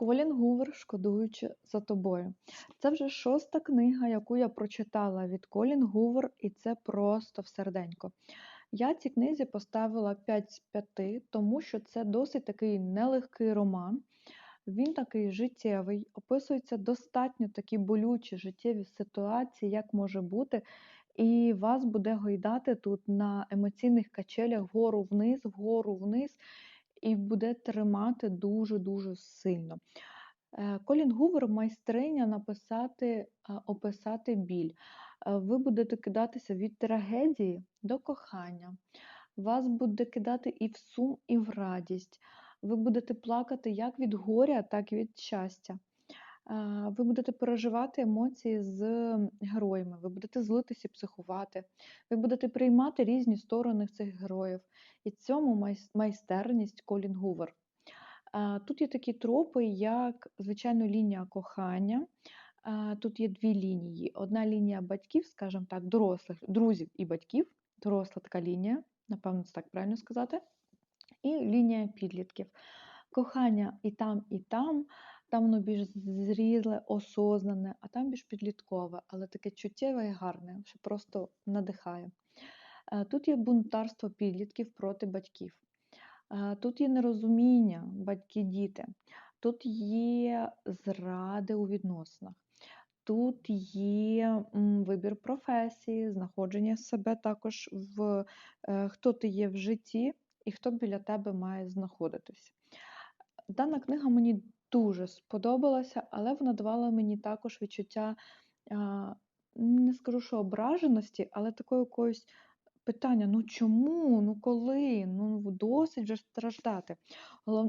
Колін Гувер «Шкодуючи за тобою». Це вже шоста книга, яку я прочитала від Колін Гувер, і це просто в серденько. Я цій книзі поставила 5 з 5, тому що це досить такий нелегкий роман. Він такий життєвий, описуються достатньо такі болючі життєві ситуації, як може бути, і вас буде гойдати тут на емоційних качелях вгору вниз, вгору вниз і буде тримати дуже-дуже сильно. Е, Колін Гувер майстриня написати, описати біль. Е, ви будете кидатися від трагедії до кохання. Вас буде кидати і в сум, і в радість. Ви будете плакати як від горя, так і від щастя. Ви будете переживати емоції з героями, ви будете злитися психувати, ви будете приймати різні сторони цих героїв. І цьому майстерність Колін Гувер. Тут є такі тропи, як, звичайно, лінія кохання. Тут є дві лінії. Одна лінія батьків, скажімо так, дорослих, друзів і батьків, доросла така лінія, напевно, це так правильно сказати, і лінія підлітків. Кохання і там, і там. Там воно більш зрізле, осознане, а там більш підліткове, але таке чуттєве і гарне, що просто надихає. Е, тут є бунтарство підлітків проти батьків. Е, тут є нерозуміння, батьки-діти, тут є зради у відносинах, тут є вибір професії, знаходження себе також в е, хто ти є в житті і хто біля тебе має знаходитись. Дана книга мені дуже сподобалася, але вона давала мені також відчуття, не скажу, що ображеності, але такої якоїсь питання: ну чому, ну коли, ну досить вже страждати.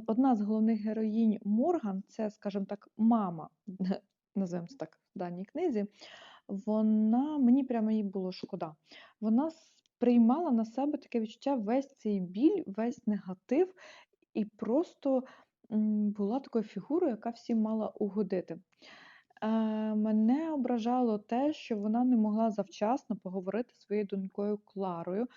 Одна з головних героїнь Морган, це, скажімо так, мама, називаємо це так в даній книзі, вона мені прямо їй було шкода. Вона приймала на себе таке відчуття весь цей біль, весь негатив, і просто була такою фігурою, яка всім мала угодити. Е, мене ображало те, що вона не могла завчасно поговорити своєю донькою Кларою,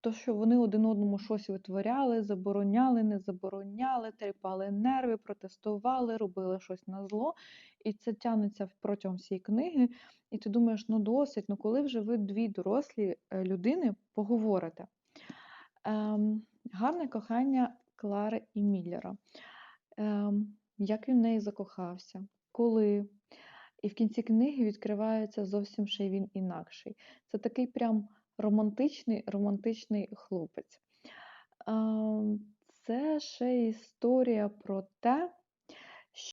то що вони один одному щось витворяли, забороняли, не забороняли, тріпали нерви, протестували, робили щось на зло. І це тягнеться протягом всієї книги. І ти думаєш, ну досить, ну коли вже ви дві дорослі е, людини поговорите. Ем, Гарне кохання Клари і Міллера. Ем, як він в неї закохався, коли. І в кінці книги відкривається зовсім ще він інакший. Це такий прям романтичний романтичний хлопець. Ем, це ще історія про те,